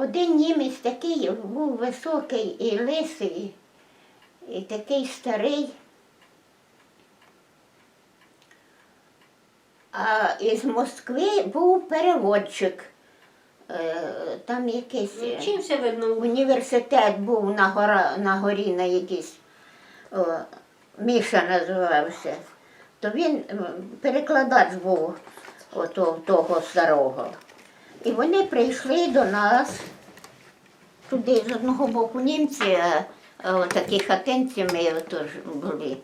Один німець такий був високий і лисий, і такий старий. А із Москви був переводчик. Е, Там якийсь е, Вчився, видно, університет був на, гора, на горі на якійсь, о, Міша називався. То він перекладач був ото, того старого. І вони прийшли до нас туди з одного боку німці, а, такі хатинці ми отож були.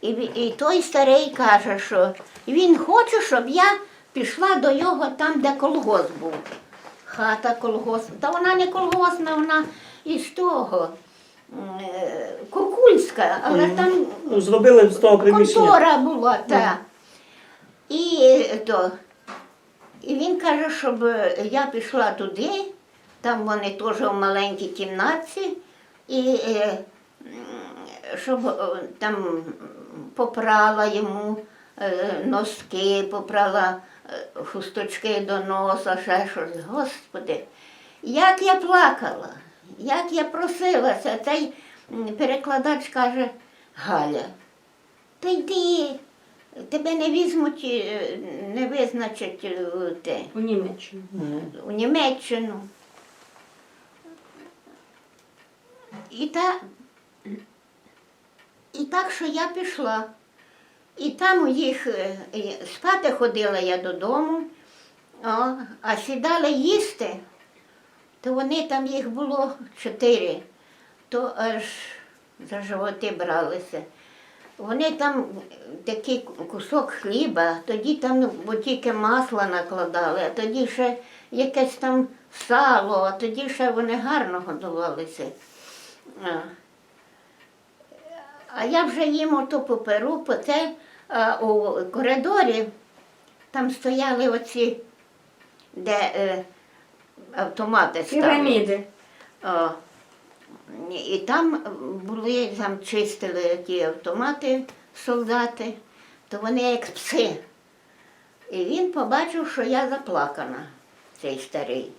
І, і той старий каже, що він хоче, щоб я пішла до його там, де колгосп був. Хата колгосп. Та вона не колгоспна, вона із того. е, Куркульська, але там Ну, Зробили з того приміщення. контора була, та. І, е, то, і він каже, щоб я пішла туди, там вони теж у маленькій кімнатці, і е, щоб е, там попрала йому е, носки, попрала хусточки до носа, ще щось. Господи, як я плакала, як я просилася, цей перекладач каже, Галя, та йди, тебе не візьмуть, е, не визначать е, те, у Німеччину. У Німеччину. І, та, і так, що я пішла. І там у їх е, спати ходила я додому, о, а сідали їсти, то вони там їх було чотири, то аж за животи бралися. Вони там такий кусок хліба, тоді там бо тільки масло накладали, а тоді ще якесь там сало, а тоді ще вони гарно годувалися. А. Я вже їм ото поперу, по це а, у коридорі там стояли оці, де е, автомати ставили. Піраміди. О, і там були, там чистили ті автомати солдати, то вони як пси. І він побачив, що я заплакана, цей старий.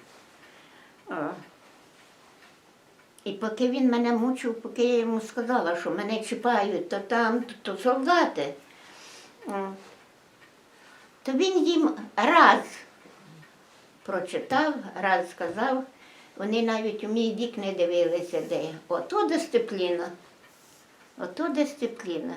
І поки він мене мучив, поки я йому сказала, що мене чіпають, то там, то, то солдати, то він їм раз прочитав, раз сказав, вони навіть у мій бік не дивилися, де. Ото дисципліна. Ото дисципліна.